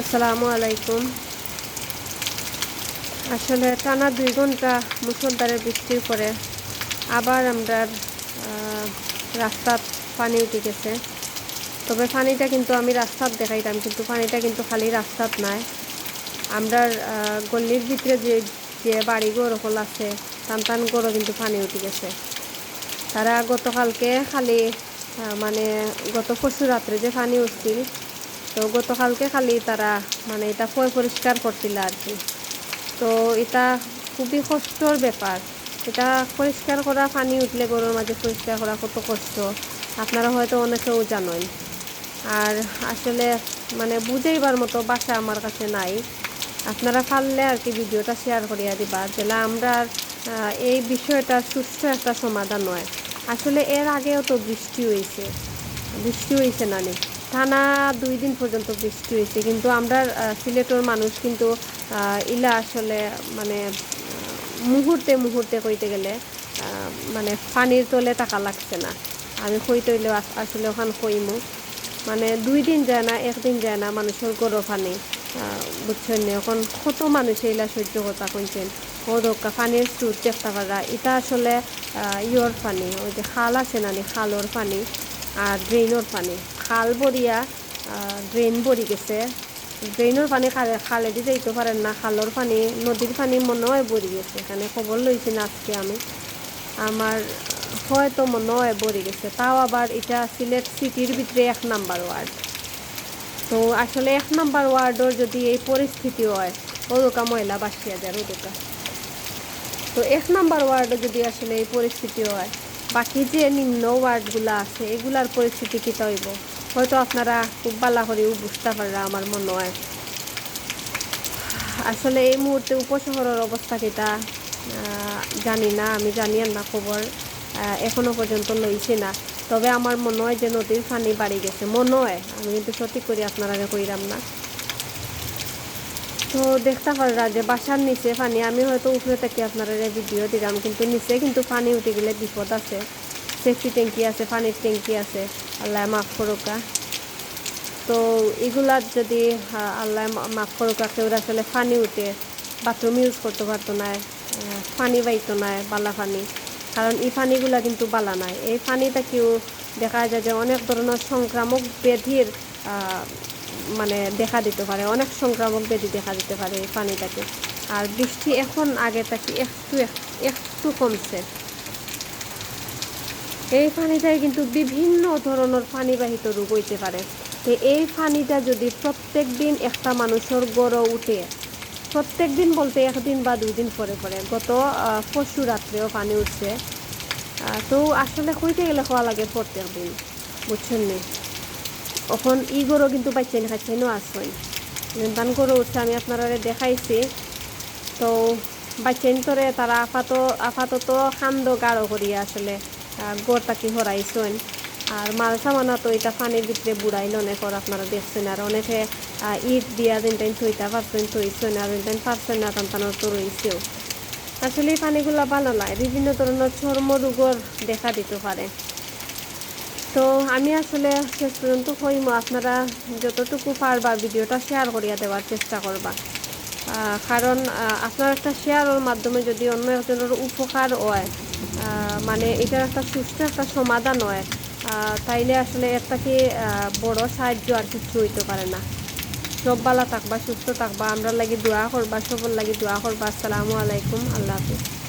আসসালামু আলাইকুম। আসলে টানা দুই ঘণ্টা মুসলধারে বৃষ্টির পরে আবার আমরা রাস্তাত পানি উঠে গেছে। তবে পানিটা কিন্তু আমি রাস্তাত দেখাইতাম, কিন্তু পানিটা কিন্তু খালি রাস্তাত নাই। আমরা গল্লির ভিতরে যে যে বাড়িঘর হল আছে, টান টান গরও কিন্তু পানি উঠে গেছে। তারা গতকালকে খালি মানে গত পরশু রাত্রে যে পানি উঠছিল তো গতকালকে খালি তারা মানে এটা পয় পরিষ্কার করছিল আর কি। তো এটা খুবই কষ্টর ব্যাপার। এটা পরিষ্কার করা, পানি উঠলে গরুর মাঝে পরিষ্কার করা কত কষ্ট। আপনারা হয়তো অনেকেও জানেন আর আসলে মানে বুঝাইবার মতো বাসা আমার কাছে নাই। আপনারা পারলে আর কি ভিডিওটা শেয়ার করিয়া দিবা যেটা আমরা এই বিষয়টা সুস্থ একটা সমাধান হয় আসলে এর আগেও তো বৃষ্টি হয়েছে বৃষ্টি হয়েছে না নি? টানা দুই দিন পর্যন্ত বৃষ্টি হয়েছে কিন্তু আমরা সিলেটের মানুষ কিন্তু ইলা আসলে মানে মুহূর্তে মুহূর্তে কইতে গেলে মানে পানির তলে টাকা লাগছে না। আমি কইতে হইলে আস- আসলে ওখান কইমু। মানে দুই দিন যায় না একদিন যায় না মানুষের গরো পানি বুঝছেন এখন কত মানুষ এইলা সহ্য কথা কইছেন? ও দোকা পানির স্রোত দেখতে পারা। এটা আসলে ইয়র পানি ওই যে খাল আছে নি, খালর পানি আর ড্রেইনের পানি। খাল বরিয়া ড্রেন বরি গেছে। ড্রেইনের পানি খালে খালেদি যাইতে পারেন না খালর পানি নদীর পানি মনে হয় বরি গেছে। এখানে খবর লইছি না আজকে আমি। আমার হয়তো মনে হয় বরি গেছে। তাও আবার এটা সিলেট সিটির ভিতরে এক নাম্বার ওয়ার্ড তো আসলে এক নাম্বার ওয়ার্ডের যদি এই পরিস্থিতি হয় ওদোকা ময়লা বাসিয়া যায় ওদোকা তো এক নাম্বার ওয়ার্ডে যদি আসলে এই পরিস্থিতি হয়, বাকি যে নিম্ন ওয়ার্ডগুলো আছে, এগুলার পরিস্থিতি কী হইব হয়তো আপনারা খুব বালা করেও বুঝতে পাররা আমার মনে হয়। আসলে এই মুহূর্তে উপশহরের অবস্থা আহ, জানি না আমি জানি না খবর আহ, এখনও পর্যন্ত লইছি না। তবে আমার মনে হয় যে নদীর পানি বাড়ি গেছে মনে হয়। আমি কিন্তু সঠিক করে আপনারা কইরাম না। তো দেখতে পাররা যে বাসার নিচে পানি আমি হয়তো উপরে থেকে আপনারা ভিডিও দিলাম কিন্তু নিচে কিন্তু পানি উঠে গেলে বিপদ আছে। সেফটি ট্যাঙ্কি আছে পানির ট্যাঙ্কি আছে, আল্লাহ মাফ করুকা তো এগুলার যদি আল্লাহ মাফ করুকা কেউ আসলে পানি উঠে বাথরুম ইউজ করতে পারতো না পানি বাইতো না, বালা পানি কারণ এই পানিগুলা কিন্তু বালা নাই। এই পানিটা কেউ দেখা যায় যে অনেক ধরনের সংক্রামক ব্যাধির মানে দেখা দিতে পারে, অনেক সংক্রামক ব্যাধি দেখা দিতে পারে এই পানিটাকে আর বৃষ্টি এখন আগে থেকে একটু এক- একটু কমছে। এই পানিটায় কিন্তু বিভিন্ন ধরনের পানিবাহিত রোগ হইতে পারে। তো এই পানিটা যদি প্রত্যেক দিন একটা মানুষের গড় উঠে, প্রত্যেক দিন বলতে একদিন বা দুই দিন পরে পরে, গত পরশু রাত্রেও পানি উঠছে। তো আসলে কইতে গেলে খাওয়া লাগে প্রত্যেক দিন, বুঝছেন নি? এখন ই গরু কিন্তু বাচ্চাইন খাচ্ছাইনও আসছেন দান গরু উঠছে, আমি আপনারা দেখাইছি। তো বাচ্চাইন তোরে তারা আপাত, আপাতত খান্দ গাঢ় করিয়া আসলে গড়টাকে হরাইছেন? আর মাল সামানা তো এটা পানির ভিতরে বুড়াইল অনেকর আপনারা দেখছেন। আর অনেকে ইট দিয়া যেন থইতা পারছেন, থইছেন, আর যেন পারছেন না টান তো রয়েছেও আসলে এই পানিগুলো ভালো লাগে বিভিন্ন ধরনের চর্মরোগর দেখা দিতে পারে। তো আমি আসলে শেষ পর্যন্ত কইম, আপনারা যতটুকু পারবা ভিডিওটা শেয়ার করিয়া দেওয়ার চেষ্টা করবা। কারণ আপনার একটা শেয়ারের মাধ্যমে যদি অন্য একজনের উপকার হয় মানে এটার একটা সুস্থ একটা সমাধান হয় তাইলে আসলে একটা কি আহ, বড় সাহায্য আর কিছু হইতে পারে না। সব থাকবা সুস্থ থাকবা আমরা লাগি দোয়া করবা সবার লাগি দোয়া করবা। আসসালামু আলাইকুম আল্লাহ হাফিজ।